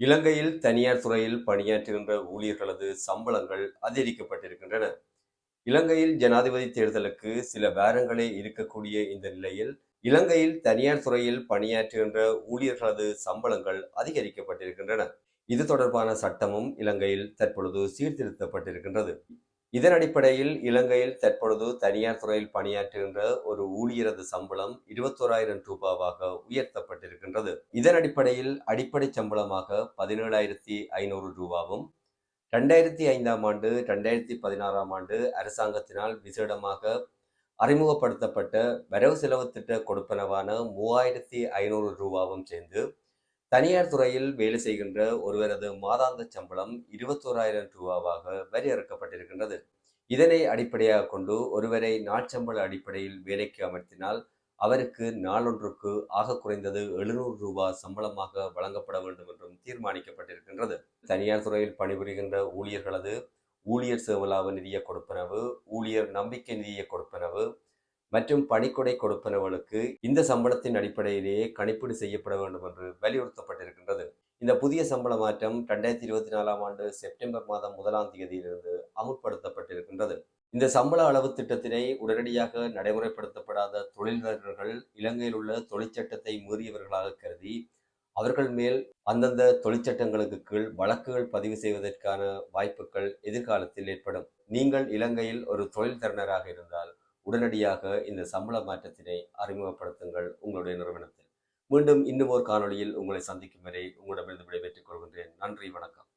இலங்கையில் தனியார் துறையில் பணியாற்றுகின்ற ஊழியர்களது சம்பளங்கள் அதிகரிக்கப்பட்டிருக்கின்றன. இலங்கையில் ஜனாதிபதி தேர்தலுக்கு சில வாரங்களே இருக்கக்கூடிய இந்த நிலையில் இலங்கையில் தனியார் துறையில் பணியாற்றுகின்ற ஊழியர்களது சம்பளங்கள் அதிகரிக்கப்பட்டிருக்கின்றன. இது தொடர்பான சட்டமும் இலங்கையில் தற்பொழுது சீர்திருத்தப்பட்டிருக்கின்றது. இதன் அடிப்படையில் இலங்கையில் தற்பொழுது தனியார் துறையில் பணியாற்றுகின்ற ஒரு ஊழியரது சம்பளம் இருபத்தோராயிரம் ரூபாவாக உயர்த்தப்பட்டிருக்கின்றது இதன் அடிப்படையில் அடிப்படை சம்பளமாக பதினேழாயிரத்தி ஐநூறு ரூபாவும் ரெண்டாயிரத்தி ஐந்தாம் ஆண்டு ரெண்டாயிரத்தி பதினாறாம் ஆண்டு அரசாங்கத்தினால் விசேடமாக அறிமுகப்படுத்தப்பட்ட வரவு செலவு திட்ட கொடுப்பனவான மூவாயிரத்தி ஐநூறு ரூபாவும் சேர்ந்து தனியார் துறையில் வேலை செய்கின்ற ஒருவரது மாதாந்த சம்பளம் இருபத்தோராயிரம் ரூபாவாக வரையறுக்கப்பட்டிருக்கின்றது. இதனை அடிப்படையாக கொண்டு ஒருவரை நாட்சம்பள அடிப்படையில் வேலைக்கு அமர்த்தினால் அவருக்கு நாளொன்றுக்கு ஆக குறைந்தது எழுநூறு ரூபாய் சம்பளமாக வழங்கப்பட வேண்டும் என்றும் தீர்மானிக்கப்பட்டிருக்கின்றது. தனியார் துறையில் பணிபுரிகின்ற ஊழியர்களது ஊழியர் சேவலாவ நிதிய கொடுப்பனவு ஊழியர் நம்பிக்கை நிதிய கொடுப்பனவு மற்றும் பணிக்கொடை கொடுப்பனவுகளுக்கு இந்த சம்பளத்தின் அடிப்படையிலேயே கணிப்பீடு செய்யப்பட வேண்டும் என்று வலியுறுத்தப்பட்டிருக்கின்றது. இந்த புதிய சம்பள மாற்றம் ரெண்டாயிரத்தி இருபத்தி நாலாம் ஆண்டு செப்டம்பர் மாதம் முதலாம் தேதியிலிருந்து அமுல்படுத்தப்பட்டிருக்கின்றது. இந்த சம்பள அளவு திட்டத்தினை உடனடியாக நடைமுறைப்படுத்தப்படாத தொழிலாளர்கள் இலங்கையில் உள்ள தொழிற்சட்டத்தை மீறியவர்களாக கருதி அவர்கள் மேல் அந்தந்த தொழிற்சட்டங்களுக்கு கீழ் வழக்குகள் பதிவு செய்வதற்கான வாய்ப்புகள் எதிர்காலத்தில் ஏற்படும். நீங்கள் இலங்கையில் ஒரு தொழில் தருணராக இருந்தால் உடனடியாக இந்த சம்பள மாற்றத்தினை அறிமுகப்படுத்துங்கள் உங்களுடைய நிறுவனத்தில். மீண்டும் இன்னும் ஒரு காணொளியில் உங்களை சந்திக்கும் வரை உங்களிடமிருந்து விடைபெற்றுக் கொள்கின்றேன். நன்றி வணக்கம்.